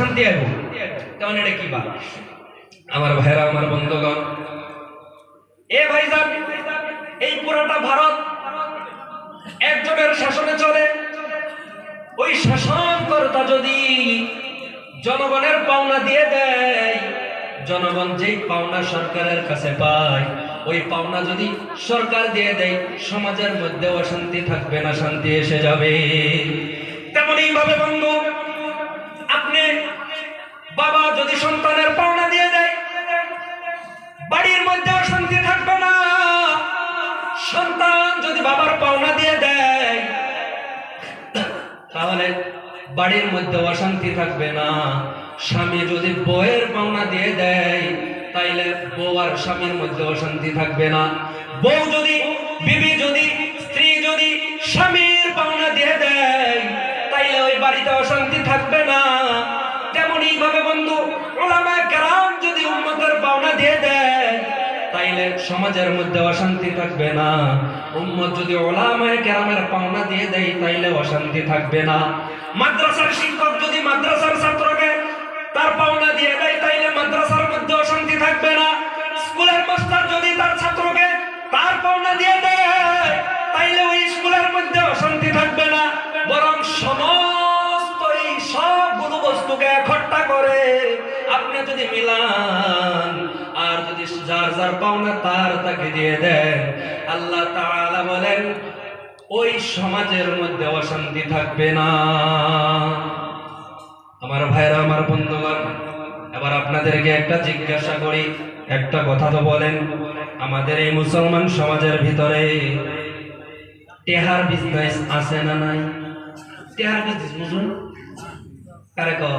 শান্তি আইব। তেমন এটা কি বা আমার ভাইরা আমার বন্ধুগণ। এ ভাইজান এই পুরোটা ভারত একজনের শাসনে চলে। ওই শাসনকর্তা যদি জনগণের পাওনা দিয়ে দেয় জনগণ যেই পাওনা সরকারের কাছে পায় ওই পাওনা যদি সরকার দিয়ে দেয় সমাজের মধ্যে অশান্তি থাকবে না শান্তি এসে যাবে। তেমনই ভাবে বন্ধু আপনি বাবা যদি সন্তানের পাওনা দিয়ে দেয়, বাড়ির মধ্যে অশান্তি থাকবে না। সন্তান যদি বাবার পাওনা দিয়ে দেয়, তাহলে বাড়ির মধ্যে অশান্তি থাকবে না। স্বামী যদি বউয়ের পাওনা দিয়ে দেয়, তাইলে বউ আর স্বামীর মধ্যে অশান্তি থাকবে না। বউ সমাজের মধ্যে অশান্তি থাকবে না। উম্মত যদি ওলামায়ে কেরামের পাওনা দিয়ে দেয়, তাইলে অশান্তি থাকবে না। মাদ্রাসার শিক্ষক যদি মাদ্রাসার ছাত্রকে তার পাওনা দিয়ে দেয়, তাইলে মাদ্রাসার মধ্যে অশান্তি থাকবে না। স্কুলের মাস্টার যদি তার ছাত্রকে তার পাওনা দিয়ে দেয়, তাইলে ওই স্কুলের মধ্যে অশান্তি থাকবে না। বরং সমস্ত এই সবগুলো বস্তুকে একঠা করে আপনি যদি মিলান, আর যদি যার যার পাওনা তার তাকে দিয়ে দেন। আল্লাহ তাআলা বলেন, ওই সমাজের মধ্যে অশান্তি থাকবে না। আমার ভাইরা আমার বন্ধুগণ, এবার আপনাদেরকে একটা জিজ্ঞাসা করি, একটা কথা তো বলেন। আমাদের এই মুসলমান সমাজের ভিতরে টেহার বিজনেস আছে না নাই? টেহার বিজনেস বুঝুন। কারে কও?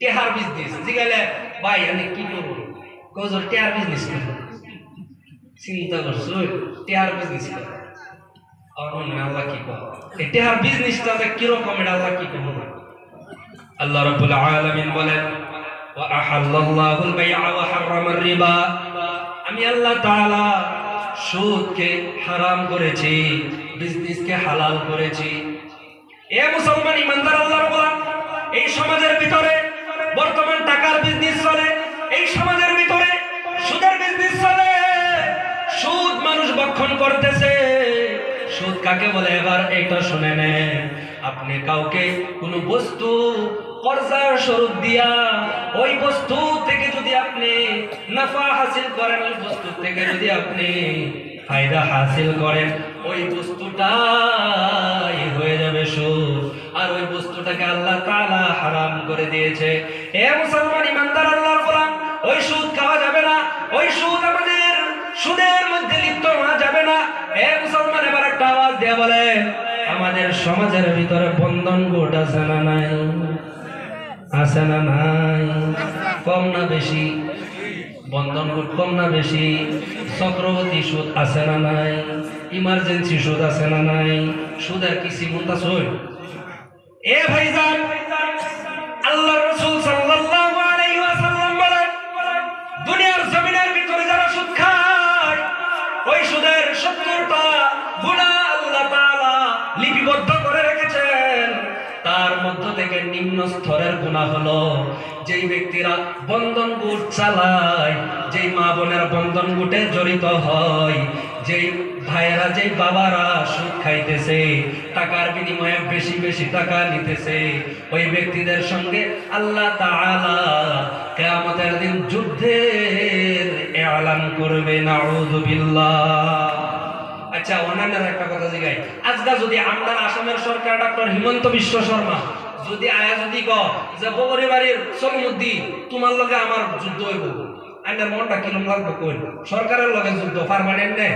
টেহার বিজনেস জিগালে ভাই, আমি কি করব? কজর টেহার বিজনেস করব চিন্তা করছ? টেহার বিজনেস করব আর অন্য আল্লাহ কি এই টেহার বিজনেসটা যে কীরকম, এটা আল্লাহ কি কব আল্লাহ রাব্বুল আলামিন বলেন, ওয়া আহাল্লাল্লাহুল বাই'a ওয়া হারামার রিবা। আমি আল্লাহ তাআলা সুদকে হারাম করেছি বিজনেসকে হালাল করেছি। এ মুসলমান ইমানদার আল্লাহর এই সমাজের ভিতরে বর্তমান টাকার বিজনেস চলে, এই সমাজের ভিতরে সুদের বিজনেস চলে। সুদ মানুষ বক্ষণ করতেছে। সুদ কাকে বলে? এবার এটা শুনে নেন। আপনি কাউকে কোনো বস্তু কর্জার স্বরূপ দিয়া, ওই বস্তু থেকে যদি আপনি নাফা হাসিল করেন, ওই বস্তু থেকে যদি আপনি ফায়দা হাসিল করেন, ওই বস্তুটাই হয়ে যাবে সুদ আর ওই বস্তুটাকে আল্লাহ তাআলা হারাম করে দিয়েছে। এ মুসলমান ইমানদার আল্লাহর গোলাম, ওই সুদ খাওয়া যাবে না, ওই সুদ আমাদের সুদের মধ্যে লিপ্ত হওয়া যাবে না। এ মুসলমান, এবার একটা আওয়াজ দিয়ে বলে আমাদের সমাজের ভিতরে বন্ধন গোট আছে না নাই? আছে না নাই? কম না বেশি? বন্ধন গোট কম না বেশি? চক্রবর্তী সুদ আছে না নাই? ইমার্জেন্সি সুদ আছে না নাই? সুদের কি সিমন্ত আছে? এ ভাইজান আল্লাহ নিম্ন স্তরের গুণা হলো, যেই ব্যক্তিরা বন্ধন গুট চালায়, যেই মা বোনের বন্ধন গুটে জড়িত হয়, যেই ভাইয়েরা, যেই বাবারা সুদ খাইতেছে, টাকার বিনিময়ে বেশি বেশি টাকা নিতেছে, ওই ব্যক্তিদের সঙ্গে আল্লাহ তাআলা কিয়ামতের দিন যুদ্ধের এলান করবে, নাউযু বিল্লাহ। আচ্ছা অন্যান্যের একটা কথা জিগাই। আজকা যদি আমরা আসামের সরকার ডক্টর হিমন্ত বিশ্ব শর্মা যদি আয়া যদি ক যে বগরি বাড়ির সলমুদ্দি তোমার লগে আমার যুদ্ধ হইব। আইনার মনটা কিরম লাগবে কই সরকারের লগে যুদ্ধ পারমানেন্ট নে?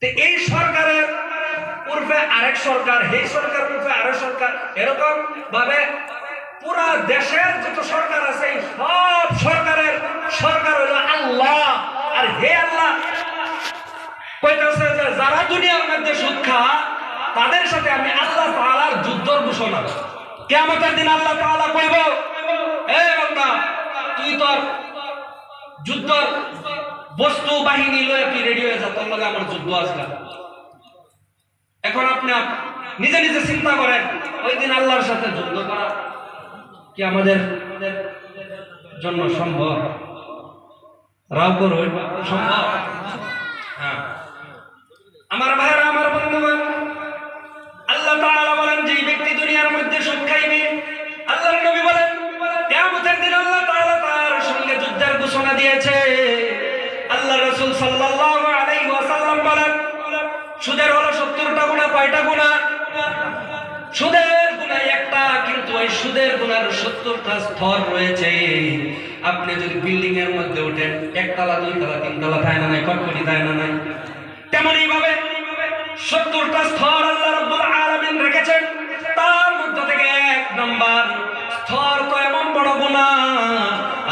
তো এই সরকারের পূর্বে আরেক সরকার এই সরকার পূর্বে আরেক সরকার, এরকম ভাবে পুরা দেশের যত সরকার আছে, সব সরকারের সরকার হলো আল্লাহ। আর হে আল্লাহ, কইতেছে যে যারা দুনিয়ার মধ্যে সুদ খা তাদের সাথে আমি আল্লাহ তাআলার যুদ্ধর ঘোষণা কিয়ামতের দিন আল্লাহ তাআলা কইব তুই তোর যুদ্ধর বস্তু, বাহিনী লয়ে তুই রেডি হয়ে যা, তোর আমার যুদ্ধ আজকে এখন আপনি নিজে নিজে চিন্তা করেন, ওই দিন আল্লাহর সাথে যুদ্ধ করা কি আমাদের জন্য সম্ভব? রাও করুন সম্ভব? হ্যাঁ। আমার ভাইরা, আমার বন্ধুগণ সুদের গুনার 70টা স্তর রয়েছে। আপনি যদি বিল্ডিং এর মধ্যে ওঠেন একতলা, দুইতলা, তিনতলা থাকে না নাই? কটকটি থাকে না নাই? তেমনই ভাবে সত্তরটা স্তর আল্লাহ আলামিন রেখেছেন। তার মধ্যে থেকে এক নাম্বার স্তর তো এমন বড় গুনাহ।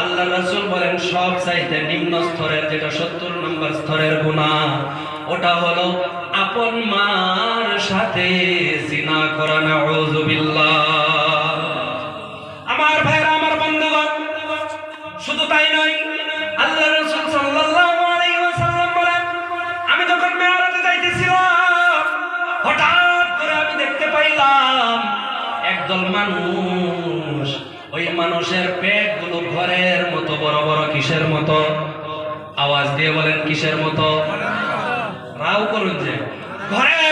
আল্লাহ রাসূল বলেন, সব চাইতে নিম্ন স্তরের যেটা সত্তর নম্বর স্তরের গুনাহ, ওটা হলো আপন মার সাথে জিনা করা। নাউযুবিল্লাহ। তাই নয়। আল্লাহ রাসূল সাল্লাল্লাহু আলাইহি ওয়াসাল্লাম বলেন, আমি যখন যাইতেছিলাম, হঠাৎ করে আমি দেখতে পাইলাম একদল মানুষ ওই মানুষের পেটগুলো ঘরের মতো, বড় বড় কিসের মতো। আওয়াজ দিয়ে বলেন কিসের মতো? রাও করুন যে, ঘরের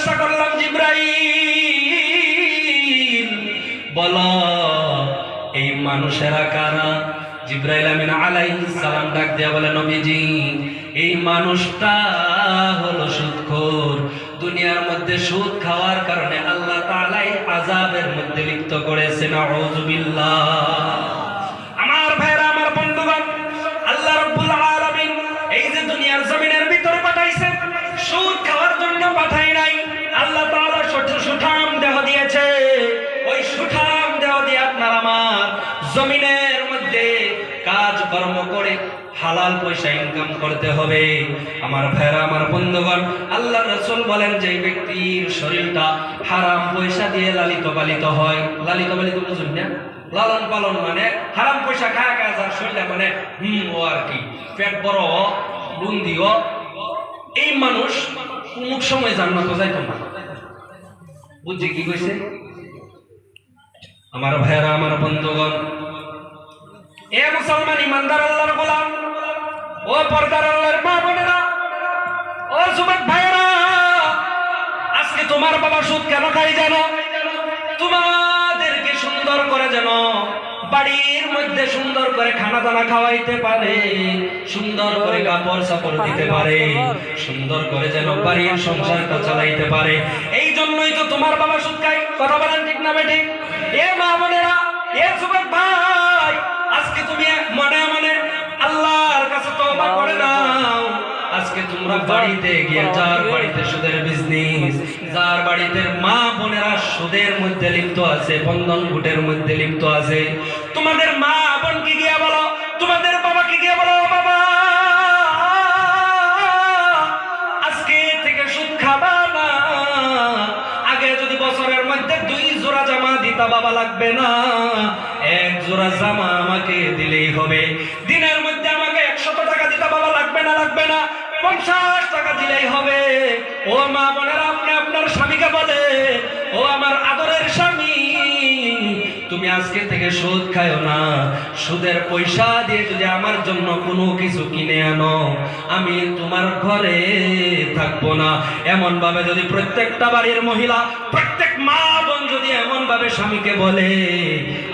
জিজ্ঞাসা করলাম, জিব্রাইল, বল, এই মানুষেরা কারা? জিব্রাইল আমিন আলাইহিস সালাম ডাক দিয়া বলে, নবীজি, এই মানুষটা হলো সুদখোর দুনিয়ার মধ্যে সুদ খাওয়ার কারণে আল্লাহ তাআলাই আযাবের মধ্যে লিপ্ত করেছে নাউযুবিল্লাহ। করতে হবে। আমার ভাইরা আমার বন্ধুগণ আল্লাহ রাসূল বলেন যে ব্যক্তির শরীরটা হারাম পয়সা দিয়ে লালিত পালিত হয়, লালিত পালিত বুঝুন না? লালন পালন মানে হারাম পয়সা খায় খায়, যার শরীরে মানে হুম ও আর কি। পেট বড় বুন্দিও এই মানুষ মুখ সময় জান্নাত যাইতো না। বুঝছি কি কইছে? আমার ভাইরা আমার বন্ধুগণ, এ মুসলমান ইমানদার আল্লাহর গোলাম ও পর্দার আল্লাহর মা বোনেরা, ও যুবক ভাইরা আজকে তোমার বাবা সুদ কেন খাই জানো? তোমাদেরকে সুন্দর করে যেন বাড়ির মধ্যে সুন্দর করে খানা দানা খাওয়াইতে পারে, সুন্দর করে কাপড় সাপড় দিতে পারে, সুন্দর করে যেন বাড়ির সংসারটা চালাইতে পারে। এই জন্যই তো তোমার বাবা সুদ খাই কথা বলেন ঠিক না বেঠিক এ মা বোনেরা, এ যুবক ভাই, আজকে তুমি মনে মনে তোমরা বাড়িতে গিয়ে যার বাড়িতে সুদের বিজনেস যার বাড়িতে মা বোনেরা সুদের মধ্যে লিপ্ত আছে, বন্ধন ঘুটের মধ্যে লিপ্ত আছে, তোমাদের মা বোনকে গিয়ে বলো, তোমাদের বাবাকে গিয়ে বলো, বাবা, আজকে থেকে সুদ খাবা না। আগে যদি বছরের মধ্যে দুই জোড়া জামা দিতা বাবা লাগবে না, এক জোড়া জামা আমাকে দিলেই হবে। দিনের মধ্যে আমাকে একশত টাকা দিতা বাবা লাগবে না লাগবে না। পঞ্চাশ টাকা দিলেই হবে। ও মা বোনেরা, আপনি আপনার স্বামীকে বলে, ও আমার আদরের স্বামী, তুমি আজকে থেকে সুদ খায়ো না। সুদের পয়সা দিয়ে যদি আমার জন্য কোনো কিছু কিনে আনো, আমি তোমার ঘরে থাকব না। এমন ভাবে যদি প্রত্যেকটা বাড়ির মহিলা, প্রত্যেক মা বোন যদি এমন ভাবে স্বামীকে বলে,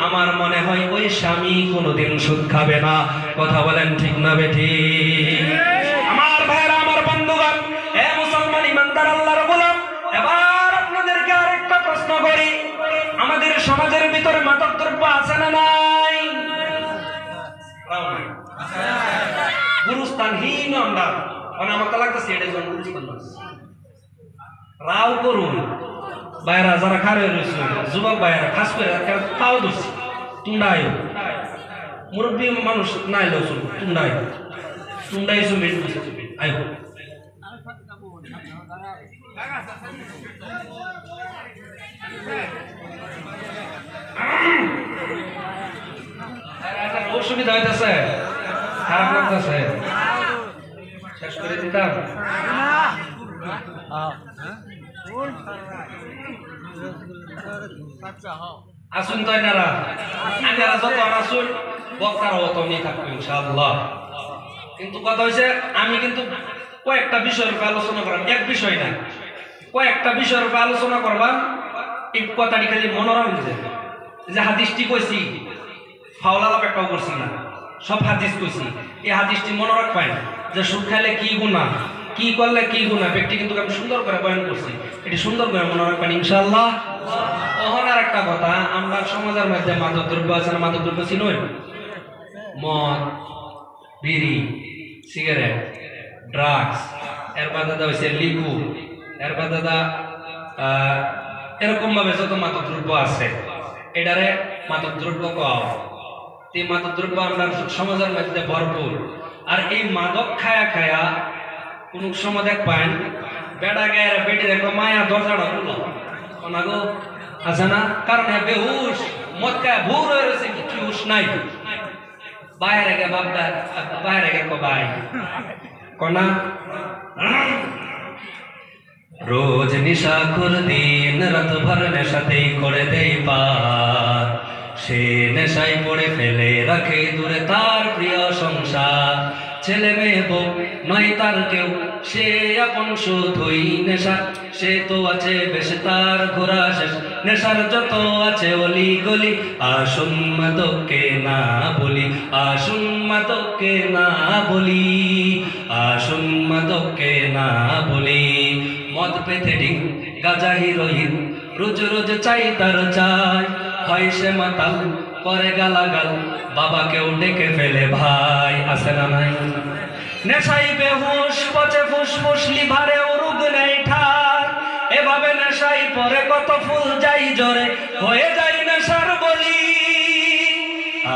আমার মনে হয় ওই স্বামী কোনোদিন সুদ খাবে না। কথা বলেন ঠিক না, বেঠি? গুরুস্থানহীন আমরা। মানে আমার তো লাগতেছে এটা জন গুরুস্থান না। রাও করুন। বাইরা যারা খারে রয়েছে, যুবক বাইরা, খাস করে তাও ধরছি। তুন্ডাই মুরব্বী মানুষ নাই লোক তুন্ডাই তুন্ডাই সুমিন আইব অসুবিধা হইতেছে, খারাপ লাগতেছে। শেষ করে দিতাম আসুন তো এনারা। এনারা যত আসুন বক্তারা অত নিয়ে থাকব ইনশাআল্লাহ। কিন্তু কথা হয়েছে আমি কিন্তু কয়েকটা বিষয়ের উপর আলোচনা করলাম এক বিষয় না। কয়েকটা বিষয়ের উপর আলোচনা করলাম এই কথাটি খালি মনোরম যে যে হাদিসটি কইছি ফাওলা লাভ একটাও করছি না। সব হাদিস কইছি। এই হাদিসটি মনে রাখবেন যে সুদ খাইলে কি গুণা কি করলে কি গুণা ব্যক্তি কিন্তু আমি সুন্দর করে বয়ান করছি। এটি সুন্দর করে মনে রাখবেন ইনশাআল্লাহ। ওহন আর একটা কথা আমরা সমাজের মধ্যে মাদক দ্রব্য আছে না মাদক দ্রব্য চিনই মদ বিড়ি সিগারেট ড্রাগস এরপর দাদা হয়েছে লিকু এরপর দাদা আহ, এরকম ভাবে যত মাদক দ্রব্য আছে এটারে মাদক দ্রব্য কও। এই মাদক দ্রব্য আমরা সমাজের মধ্যে ভরপুর। আর এই মাদক খায়া খায়া কোন দেখ পাইন বেড়া গায়ের বেটি দেখো মায়া দরজাটা খুলো ওনাগো আছে না? কারণ হ্যাঁ বেহুশ মদ খায় ভুর হয়ে রয়েছে কিছু হুশ নাই। বাইরে গে বাপদা বাইরে গে কো বাই কনা, রোজ নিশা কর দিন, রাত ভর নেশাতেই করে দেই পার। সে নেশায় পড়ে ফেলে রাখে দূরে তার প্রিয় সংসার। ছেলে মেয়ে বউ নয় তার কেউ, সে আপন শুধুই নেশা। সে তো আছে বেশ তার ঘোরা শেষ। নেশার যত আছে অলি গলি আসুন মাদককে না বলি, আসুন মাদককে না বলি, আসুন মাদককে না বলি। মদ পেতে ডিং গাজা হিরোইন, রোজ রোজ চাই তার চাই। হয় সে মাতাল করে বাবাকেও ডেকে ফেলে, ভাই আসে না নাই? নেশাই বেহুশ, পচে ফুসফুস লিভারে রোগ নেই ঠার। এভাবে নেশাই পরে কত ফুল যাই জরে হয়ে যায় নেশার বলি।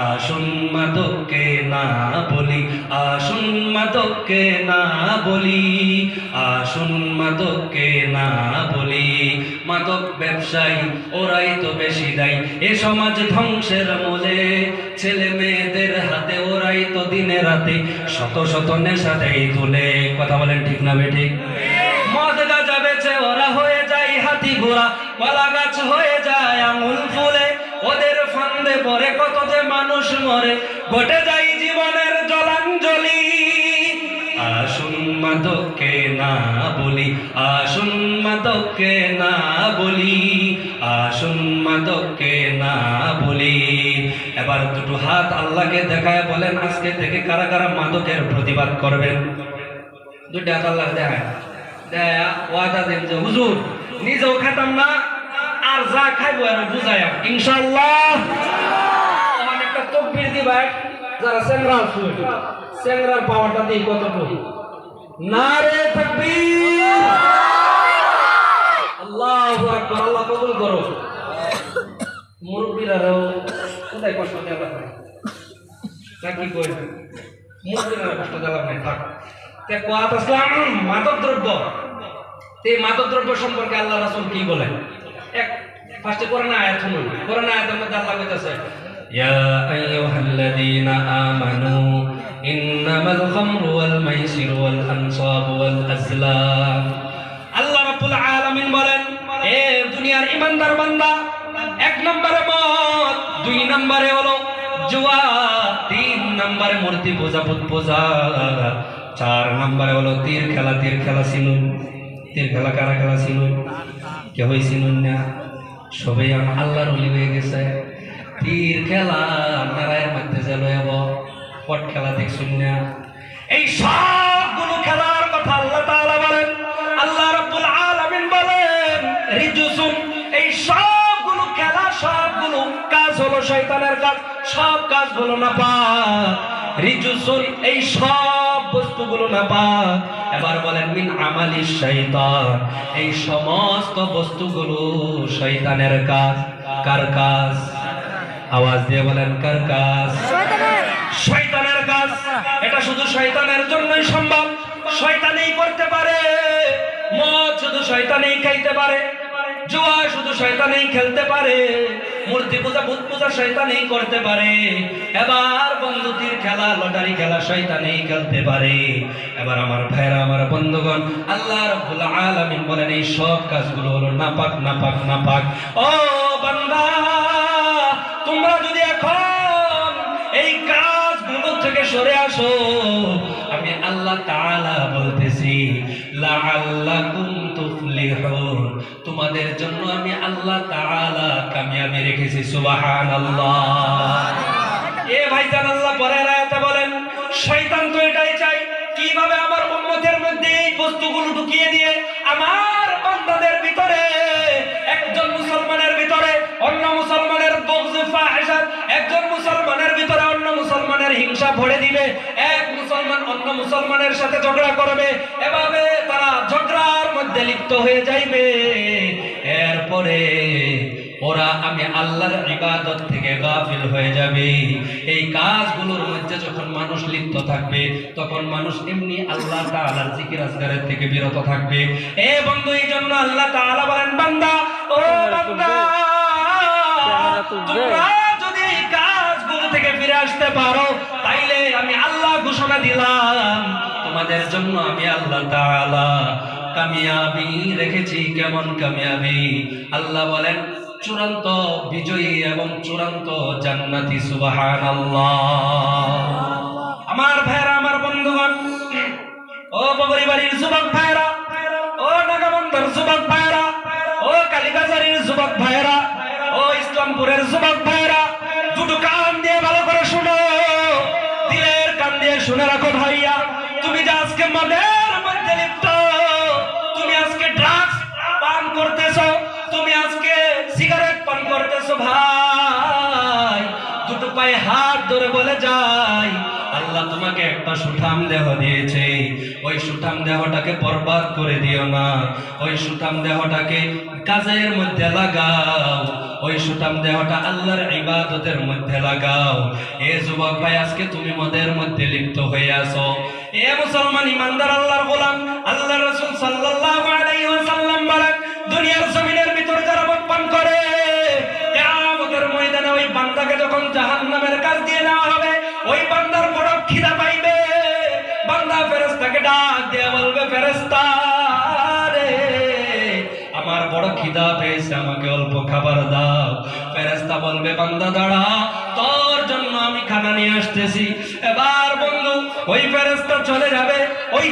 আসুন মাদককে না বলি, আসুন মাদককে না বলি, আসুন মাদককে না বলি। মাদক ব্যবসায়ী, ওরাই তো বেশি দেয়। এ সমাজ ধ্বংসের মূলে, ছেলে মেয়েদের হাতে ওরাই তো দিনে রাতে শত শত নেশা দেয় তুলে কথা বলেন ঠিক না বেঠিক মদ গাজা বেচে ওরা হয়ে যায় হাতি ঘোড়া, কলা গাছ হয়ে যায় আঙুল ফুলে। ওদের পরে কত যে মানুষ মরে ঘটে যায় জীবনের জলাঞ্জলি। আসুন মাদককে না বলি, আসুন মাদককে না বলি, আসুন মাদককে না বলি। এবার দুটো হাত আল্লাহকে দেখায় বলেন, আজকে থেকে কারা কারা মাদকের প্রতিবাদ করবেন? দুইটা হাত আল্লাহ দেখায় হুজুর, নিজেও খেতাম না, আর যা খাইবো আর বুঝাই ইনশাল্লাহ তকবির দিবাই যারা সেংরা শুয়ে সেংরার পাওয়ারটা দিই কতটুকু? নারে তাকবীর। আল্লাহু আকবার, আল্লাহ কবুল করো। মুরব্বীরাও কোথায় কষ্ট দেওয়া নাকি কই মুরব্বীরা কষ্ট দেওয়া নাই থাক। তে কোয়াত আসলাম, মাদক দ্রব্য। এই মাদক দ্রব্য সম্পর্কে আল্লাহ রাসূল কি বলেন? এক ফার্স্টে কোরআন আয়াত শুনুন। কোরআন আয়াতের মধ্যে আল্লাহ কইতাছে يا أيها الذين آمنوا إنما الخمر والميسر والأنصاب والأزلام আল্লাহ রাব্বুল আলামিন বলেন এ দুনিয়ার ইমানদার বান্দা এক নম্বরে মদ দুই নম্বরে হলো জুয়া তিন নম্বরে মূর্তি পূজা বুত পূজা চার নম্বরে হলো তীর খেলা তীর খেলা চিনুন তীর খেলা কারা খেলা চিনুন কেউই চিনুন না সবাই আমার আল্লাহর অলি হয়ে গেছে তীর খেলা নারায়ের মধ্যে যে লয়াব পট খেলা দেখছুন না। এই সবগুলো খেলার কথা আল্লাহ তাআলা বলেন, আল্লাহ রাব্বুল আলামিন বলেন রিজুসুন এই সবগুলো খেলা, সবগুলো কাজ হলো শয়তানের কাজ, সব কাজ হলো না পা রিজুসুন এই সব বস্তুগুলো না পা এবার বলেন, মিন আমালি শয়তান এই সমস্ত বস্তুগুলো শয়তানের কাজ। কার কাজ? আওয়াজ দিয়ে বলেন কার কাজ? শয়তানের। কাজ। এটা শুধু শয়তানের জন্যই সম্ভব। শয়তানেই করতে পারে মদ শুধু শয়তানেই খাইতে পারে জুয়া শুধু শয়তানেই খেলতে পারে মূর্তি পূজা ভূত পূজা শয়তানেই করতে পারে। এবার বন্ধ খেলা লটারি খেলা শয়তানেই খেলতে পারে। এবার আমার ভাইরা আমার বন্ধুগণ আল্লাহ রাব্বুল আলামিন বলেন এই সব কাজগুলো হলো নাপাক নাপাক নাপাক। ও আল্লাহ তাআলা বলতেছি লাআল্লাকুম তুফলিহুন। তোমাদের জন্য আমি আল্লাহ তাআলা কামিয়াবি রেখেছি সুবহানাল্লাহ। এ ভাইজান আল্লাহ পরের আয়াতে বলেন শয়তান তো এটাই চাই কীভাবে আমার উম্মতের মধ্যে এই বস্তুগুলো ঢুকিয়ে দিয়ে আমার বান্দাদের ভিতরে একজন মুসলমানের ভিতরে অন্য মুসলমানের একজন মুসলমানের ভিতরে অন্য মুসলমানের হিংসা ভরে দিবে এক মুসলমান অন্য মুসলমানের সাথে ঝগড়া করবে এভাবে তারা ঝগড়ার মধ্যে লিপ্ত হয়ে যাইবে। এরপরে ওরা আমি আল্লাহর ইবাদত থেকে গাফিল হয়ে যাবে। এই কাজগুলোর মধ্যে যখন মানুষ লিপ্ত থাকবে তখন মানুষ এমনি আল্লাহ তাআলার জিকির আজকারের থেকে বিরত থাকবে। এ বন্ধু এই জন্য আল্লাহ তাআলা বলেন বান্দা ও বান্দা তোমরা আসতে পারো, তাইলে আমি আল্লাহ ঘোষণা দিলাম। তোমাদের জন্য আমি আল্লাহ তাআলা কামিয়াবি রেখেছি। কেমন কামিয়াবি? আল্লাহ বলেন, চূড়ান্ত বিজয়ী এবং চূড়ান্ত জান্নাতি, সুবহানাল্লাহ। আমার ভাইরা আমার বন্ধুগণ, ও বগরি বাড়ির যুবক ভাইরা ও নাগাবন্ধর যুবক ভাইরা ও কালীবাজারের যুবক ভাইরা ও ইসলামপুরের যুবক ভাইরা শুনে রাখো ভাইয়া, তুমি যে আজকে মদের মধ্যে লিপ্ত, তুমি আজকে ড্রাগস পান করতেছো, তুমি আজকে সিগারেট পান করতেছো ভাই। দুটো পায়ে হাত ধরে বলে যাই, আল্লাহ তোমাকে একটা সুঠাম দেহ দিয়েছে। ওই সুঠাম দেহটাকে বরবাদ করে দিও না, ওই সুঠাম দেহটাকে কাজের মধ্যে লাগাও। ওই সুতাম দেহটা আল্লাহর ইবাদতের মধ্যে লাগাও। এ যুবক ভাই, আজকে তুমি মদের মধ্যে লিপ্ত হয়ে আসো এ মুসলমান ইমানদার আল্লাহর গোলাম আল্লাহ রাসূল সাল্লাল্লাহু আলাইহি ওয়াসাল্লাম বলেন, দুনিয়ার জমিনের ভিতর যারা মদ পান করে, কিয়ামতের ময়দানে ওই বান্দাকে যখন জাহান্নামের কাজ দিয়ে নেওয়া হবে, ওই বান্দার বড় খিদা পাইবে। বান্দা ফেরেশতাকে ডাক দিয়ে বলবে, ফেরেশতা খিদা পেয়েছে, আমাকে অল্প খাবার দাও। ফেরেশতা বলবে, বান্দা, দাঁড়া, তোর জন্য আমি খানা নিয়ে আসতেছি। এবার বন্ধু, ওই ফেরেশতা চলে যাবে, ওই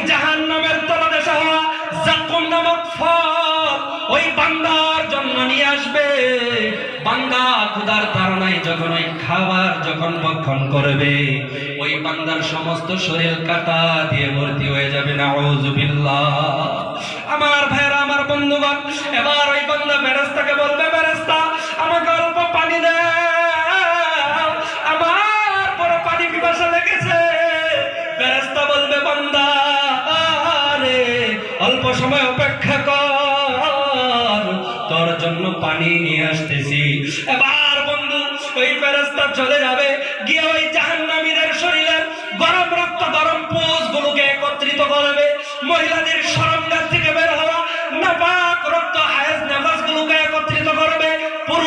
ক্ষুধার ধারণায় যখন ওই খাবার যখন ভক্ষণ করবে, ওই বান্দার সমস্ত শরীর কাটা দিয়ে ভর্তি হয়ে যাবে। না আমার ভাইরা আমার বন্ধুগণ এবার ওই বান্দা ফেরেস্তাকে বলবে ফেরেস্তা আমাকে অল্প পানি আমার বড় পানি পিপাসা লেগেছে। ফেরেস্তা বলবে, বান্দা, আরে, অল্প সময় অপেক্ষা কর। তোর জন্য পানি নিয়ে আসতেছি। এবার বন্ধু, ওই ফেরেস্তা চলে যাবে। গিয়ে ওই জাহান্নামীদের শরীরের গরম রক্ত, গরম পোষ গুলোকে একত্রিত করবে। মহিলাদের সর নাপাক রক্ত হায়াজ নাফাস গুলোকে একত্রিত করে